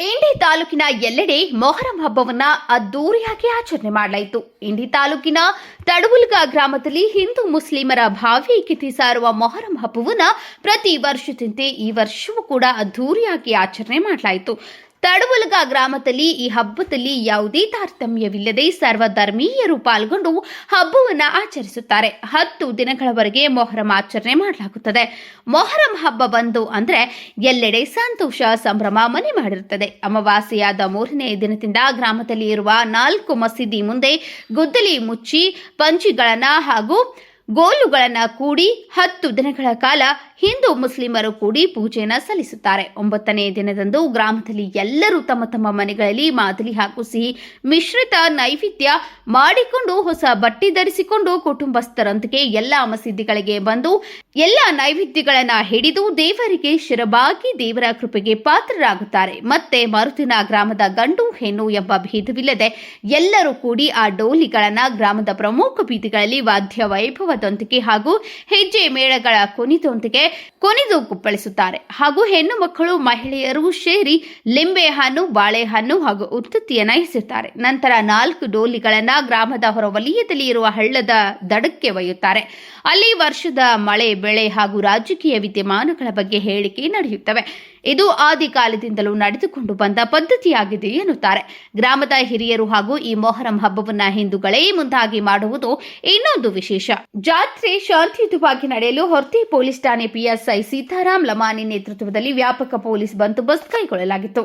ಇಂಡಿ ತಾಲೂಕಿನ ಎಲ್ಲೆಡೆ ಮೊಹರಂ ಹಬ್ಬವನ್ನ ಅದ್ದೂರಿಯಾಗಿ ಆಚರಣೆ ಮಾಡಲಾಯಿತು. ಇಂಡಿ ತಾಲೂಕಿನ ತಡವುಲ್ಗ ಗ್ರಾಮದಲ್ಲಿ ಹಿಂದೂ ಮುಸ್ಲಿಮರ ಭಾವೈಕ್ಯತೆ ಸಾರುವ ಮೊಹರಂ ಹಬ್ಬವನ್ನ ಪ್ರತಿ ವರ್ಷದಂತೆ ಈ ವರ್ಷವೂ ಕೂಡ ಅದ್ದೂರಿಯಾಗಿ ಆಚರಣೆ ಮಾಡಲಾಯಿತು. ತಡವುಲಗ ಗ್ರಾಮದಲ್ಲಿ ಈ ಹಬ್ಬದಲ್ಲಿ ಯಾವುದೇ ತಾರತಮ್ಯವಿಲ್ಲದೆ ಸರ್ವಧರ್ಮೀಯರು ಪಾಲ್ಗೊಂಡು ಹಬ್ಬವನ್ನು ಆಚರಿಸುತ್ತಾರೆ. ಹತ್ತು ದಿನಗಳವರೆಗೆ ಮೊಹರಂ ಆಚರಣೆ ಮಾಡಲಾಗುತ್ತದೆ. ಮೊಹರಂ ಹಬ್ಬ ಬಂದು ಅಂದರೆ ಎಲ್ಲೆಡೆ ಸಂತೋಷ, ಸಂಭ್ರಮ ಮನೆ ಮಾಡಿರುತ್ತದೆ. ಅಮಾವಾಸ್ಯೆಯಾದ ಮೂರನೇ ದಿನದಿಂದ ಗ್ರಾಮದಲ್ಲಿ ಇರುವ ನಾಲ್ಕು ಮಸೀದಿ ಮುಂದೆ ಗುದ್ದಲಿ ಮುಚ್ಚಿ ಪಂಚಿಗಳನ್ನು ಹಾಗೂ ಗೋಲುಗಳನ್ನ ಕೂಡಿ ಹತ್ತು ದಿನಗಳ ಕಾಲ ಹಿಂದೂ ಮುಸ್ಲಿಮರು ಕೂಡಿ ಪೂಜೆಯನ್ನು ಸಲ್ಲಿಸುತ್ತಾರೆ. ಒಂಬತ್ತನೇ ದಿನದಂದು ಗ್ರಾಮದಲ್ಲಿ ಎಲ್ಲರೂ ತಮ್ಮ ತಮ್ಮ ಮನೆಗಳಲ್ಲಿ ಮಾದಲಿ ಹಾಗೂ ಸಿಹಿ ಮಿಶ್ರಿತ ನೈವೇದ್ಯ ಮಾಡಿಕೊಂಡು ಹೊಸ ಬಟ್ಟೆ ಧರಿಸಿಕೊಂಡು ಕುಟುಂಬಸ್ಥರೊಂದಿಗೆ ಎಲ್ಲ ಮಸೀದಿಗಳಿಗೆ ಬಂದು ಎಲ್ಲ ನೈವೇದ್ಯಗಳನ್ನ ಹಿಡಿದು ದೇವರಿಗೆ ಶಿರಬಾಗಿ ದೇವರ ಕೃಪೆಗೆ ಪಾತ್ರರಾಗುತ್ತಾರೆ. ಮತ್ತೆ ಮರುದಿನ ಗ್ರಾಮದ ಗಂಡು ಹೆಣ್ಣು ಎಂಬ ಭೇದವಿಲ್ಲದೆ ಎಲ್ಲರೂ ಕೂಡಿ ಆ ಡೋಲಿಗಳನ್ನ ಗ್ರಾಮದ ಪ್ರಮುಖ ಬೀದಿಗಳಲ್ಲಿ ವಾದ್ಯ ವೈಭವದೊಂದಿಗೆ ಹಾಗೂ ಹೆಜ್ಜೆ ಮೇಳಗಳ ಕೊನಿದೊಂದಿಗೆ ಕೊನಿದು ಕುಪ್ಪಳಿಸುತ್ತಾರೆ. ಹಾಗೂ ಹೆಣ್ಣು ಮಕ್ಕಳು, ಮಹಿಳೆಯರು ಸೇರಿ ಲಿಂಬೆ ಹಣ್ಣು ಬಾಳೆಹಣ್ಣು ಹಾಗೂ ಉತ್ತುತ್ತಿಯನ್ನು ಎಸೆಯುತ್ತಾರೆ ನಂತರ ನಾಲ್ಕು ಡೋಲಿಗಳನ್ನ ಗ್ರಾಮದ ಹೊರವಲಯದಲ್ಲಿ ಇರುವ ಹಳ್ಳದ ದಡಕ್ಕೆ ಒಯ್ಯುತ್ತಾರೆ. ಅಲ್ಲಿ ವರ್ಷದ ಮಳೆ ಬೆಳೆ ಹಾಗೂ ರಾಜಕೀಯ ವಿದ್ಯಮಾನಗಳ ಬಗ್ಗೆ ಹೇಳಿಕೆ ನಡೆಯುತ್ತವೆ. ಇದು ಆದಿ ಕಾಲದಿಂದಲೂ ನಡೆದುಕೊಂಡು ಬಂದ ಪದ್ಧತಿಯಾಗಿದೆ ಎನ್ನುತ್ತಾರೆ. ಗ್ರಾಮದ ಹಿರಿಯರು ಹಾಗೂ ಈ ಮೊಹರಂ ಹಬ್ಬವನ್ನ ಹಿಂದೂಗಳೇ ಮುಂದಾಗಿ ಮಾಡುವುದು ಇನ್ನೊಂದು ವಿಶೇಷ. ಜಾತ್ರೆ ಶಾಂತಿಯುತವಾಗಿ ನಡೆಯಲು ಹೊರ್ತಿ ಪೊಲೀಸ್ ಠಾಣೆ ಪಿಎಸ್ಐ ಸೀತಾರಾಮ್ ಲಮಾನಿ ನೇತೃತ್ವದಲ್ಲಿ ವ್ಯಾಪಕ ಪೊಲೀಸ್ ಬಂದೋಬಸ್ತ್ ಕೈಗೊಳ್ಳಲಾಗಿತ್ತು.